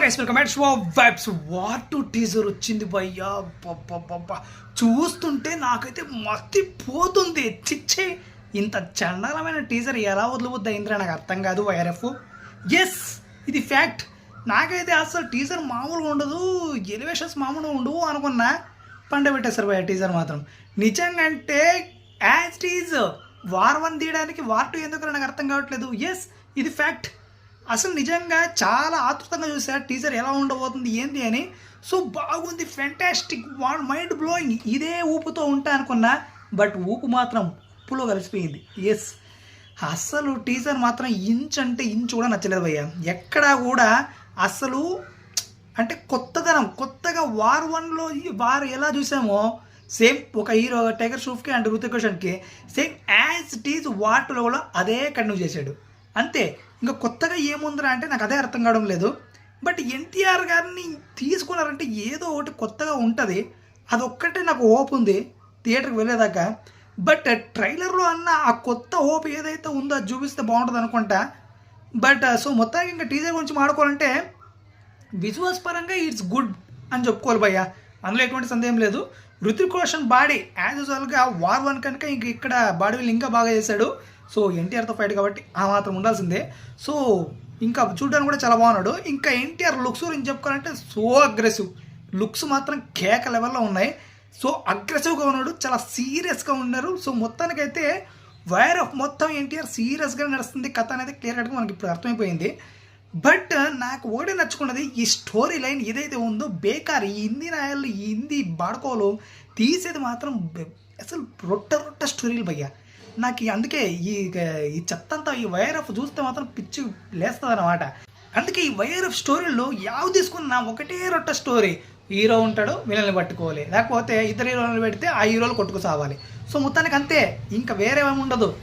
Guys welcome back show vibes what teaser వచ్చింది భయ్యా పప్ప చూస్తుంటే నాకైతే మత్తి పోతుంది చిచ్చే ఇంత చండాలమైన టీజర్ ఎలా వదిలిపోద్ది అయిందిరా? నాకు అర్థం కాదు వైఆర్ఎఫ్ ఎస్ ఇది ఫ్యాక్ట్ నాకైతే అసలు టీజర్ మామూలుగా ఉండదు ఎలివేషన్స్ మామూలుగా ఉండవు అనుకున్నా. పండబెట్టేశారు భయ్య టీజర్ మాత్రం. నిజంగా అంటే యాజ్ టీజర్ వార్ వన్ తీయడానికి వార్ టూ ఎందుకు నాకు అర్థం కావట్లేదు. ఎస్ ఇది ఫ్యాక్ట్ అసలు నిజంగా చాలా ఆతృతంగా చూశారు టీజర్ ఎలా ఉండబోతుంది ఏంటి అని? సో బాగుంది ఫెంటాస్టిక్ వాడు మైండ్ బ్లోయింగ్ ఇదే ఊపుతో ఉంటా అనుకున్నా బట్ ఊపు మాత్రం ఉప్పులో కలిసిపోయింది. ఎస్ అసలు టీజర్ మాత్రం ఇంచ్ అంటే ఇంచు కూడా నచ్చలేదు భయ్య. ఎక్కడా కూడా అసలు అంటే కొత్తదనం కొత్తగా వార్ వన్లో వారు ఎలా చూసామో సేమ్ ఒక హీరో టైగర్ షూఫ్కి అండ్ ఋతిక్ రోషన్కి సేమ్ యాజ్ ఇట్ ఈజ్ వార్లో కూడా అదే కంటిన్యూ చేశాడు. అంతే. ఇంకా కొత్తగా ఏముందిరా అంటే నాకు అదే అర్థం కావడం లేదు. బట్ ఎన్టీఆర్ గారిని తీసుకున్నారంటే ఏదో ఒకటి కొత్తగా ఉంటుంది. అదొక్కటే నాకు హోప్ ఉంది. థియేటర్కి వెళ్ళేదాకా. బట్ ట్రైలర్లో అన్న ఆ కొత్త హోప్ ఏదైతే ఉందో అది చూపిస్తే బాగుంటుంది అనుకుంటా. బట్ సో మొత్తానికి ఇంకా టీజర్ గురించి మాడుకోవాలంటే విజువల్స్ పరంగా ఇట్స్ గుడ్ అని చెప్పుకోవాలి భయ్య. అందులో ఎటువంటి సందేహం లేదు. రుతిక్ రోషన్ బాడీ యాజ్ యూజువల్గా వార్ వన్ కనుక ఇంక ఇక్కడ బాడీ ఇంకా బాగా చేశాడు. సో ఎన్టీఆర్తో ఫైట్ కాబట్టి ఆ మాత్రం ఉండాల్సిందే. సో ఇంకా చూడడానికి కూడా చాలా బాగున్నాడు. ఇంకా ఎన్టీఆర్ లుక్స్ గురించి చెప్పుకోవాలంటే సో అగ్రెసివ్ లుక్స్ మాత్రం కేక లెవెల్లో ఉన్నాయి. సో అగ్రెసివ్గా ఉన్నాడు. చాలా సీరియస్గా ఉన్నారు. సో మొత్తానికైతే వైర్ ఆఫ్ మొత్తం ఎన్టీఆర్ సీరియస్గా నడుస్తుంది. కథ అనేది క్లియర్ కట్గా మనకి ఇప్పుడు అర్థమైపోయింది. బట్ నాకు ఓడే నచ్చుకున్నది ఈ స్టోరీ లైన్ ఏదైతే ఉందో బేకార్ ఈ హిందీ నాయలు ఈ హిందీ బాడుకోలు తీసేది మాత్రం అసలు రొట్ట రొట్ట స్టోరీలు భయ్యా. నాకు అందుకే ఈ ఈ చెత్త అంతా ఈ వైర్ ఆఫ్ చూస్తే మాత్రం పిచ్చి లేస్తుంది అనమాట అందుకే ఈ వైర్ ఆఫ్ స్టోరీలో యావు తీసుకున్నా ఒకటే రొట్ట స్టోరీ హీరో ఉంటాడు వీళ్ళని పట్టుకోవాలి. లేకపోతే ఇద్దరు హీరోలను పెడితే ఆ హీరోలు కొట్టుకు సావాలి. సో మొత్తానికి అంతే. ఇంకా వేరే ఏమి ఉండదు.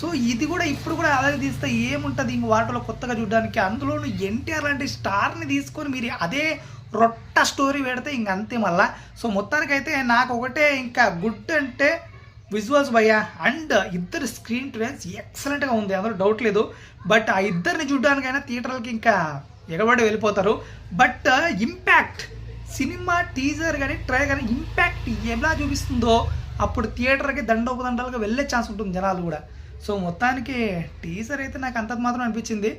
సో ఇది కూడా ఇప్పుడు కూడా అలాగే తీస్తే ఏముంటుంది? ఇంక వాటిలో కొత్తగా చూడడానికి అందులోనూ ఎన్టీఆర్ లాంటి స్టార్ని తీసుకొని మీరు అదే రొట్ట స్టోరీ పెడితే ఇంక అంతే మళ్ళా. సో మొత్తానికైతే నాకు ఒకటే ఇంకా గుడ్ అంటే విజువల్స్ భయ్యా అండ్ ఇద్దరు స్క్రీన్ ట్రైన్స్ ఎక్సలెంట్గా ఉంది అందులో డౌట్ లేదు. బట్ ఆ ఇద్దరిని చూడడానికైనా థియేటర్లకి ఇంకా ఎగబడి వెళ్ళిపోతారు. బట్ ఇంపాక్ట్ సినిమా టీజర్ కానీ ట్రై కానీ ఇంపాక్ట్ ఎలా చూపిస్తుందో అప్పుడు థియేటర్కి దండోపదండాలుగా వెళ్ళే ఛాన్స్ ఉంటుంది జనాలు కూడా. సో మొత్తానికి టీజర్ అయితే నాకు అంత మాత్రం అనిపించింది.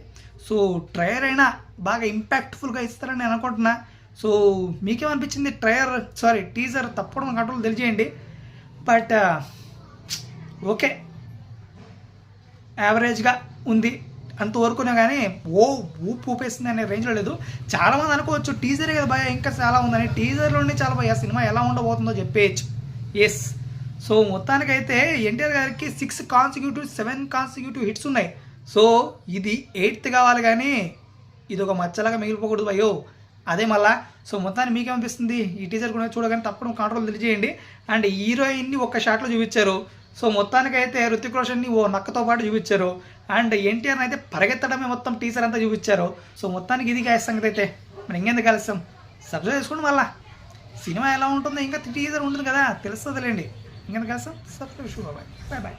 సో ట్రయర్ అయినా బాగా ఇంపాక్ట్ఫుల్గా ఇస్తారని నేను అనుకుంటున్నా. సో మీకేమనిపించింది? ట్రయర్ సారీ టీజర్ తప్పకుండా కంట్రోల్ తెలియజేయండి. But okay. యావరేజ్గా ఉంది అంతవరకునే కానీ ఓ ఊపు ఊపేస్తుంది అనే రేంజ్లో లేదు. చాలామంది అనుకోవచ్చు టీజరే కదా భయ ఇంకా చాలా ఉందని. టీజర్లోనే చాలా భయ సినిమా ఎలా ఉండబోతుందో చెప్పేయచ్చు. ఎస్ సో మొత్తానికైతే ఎన్టీఆర్ గారికి six consecutive seven consecutive hits ఉన్నాయి. సో ఇది ఎయిత్ కావాలి కానీ ఇది ఒక మచ్చలాగా మిగిలిపోకూడదు అయ్యో అదే మళ్ళా. సో మొత్తాన్ని మీకేమనిపిస్తుంది? ఈ టీజర్ కూడా చూడగానే తప్పడం కంట్రోల్ తెలియజేయండి. అండ్ హీరోయిన్ని ఒక్క షాట్లో చూపించారు. సో మొత్తానికైతే రుతిక్ రోషన్ని ఓ నక్కతో పాటు చూపించారు. అండ్ ఎన్టీఆర్ని అయితే పరిగెత్తడమే మొత్తం టీజర్ అంతా చూపించారు. సో మొత్తానికి ఇది కాయ సంగతి అయితే. మరి ఇంకెందుకు కలుస్తాం సబ్స్క్రైబ్ చేసుకోండి మళ్ళా. సినిమా ఎలా ఉంటుందో ఇంకా టీజర్ ఉంటుంది కదా. తెలుస్తుందిలేండి. ఇంకెందుకు కలుస్తాం సబ్స్క్రైబ్ చేసుకో బాయ్ బాయ్.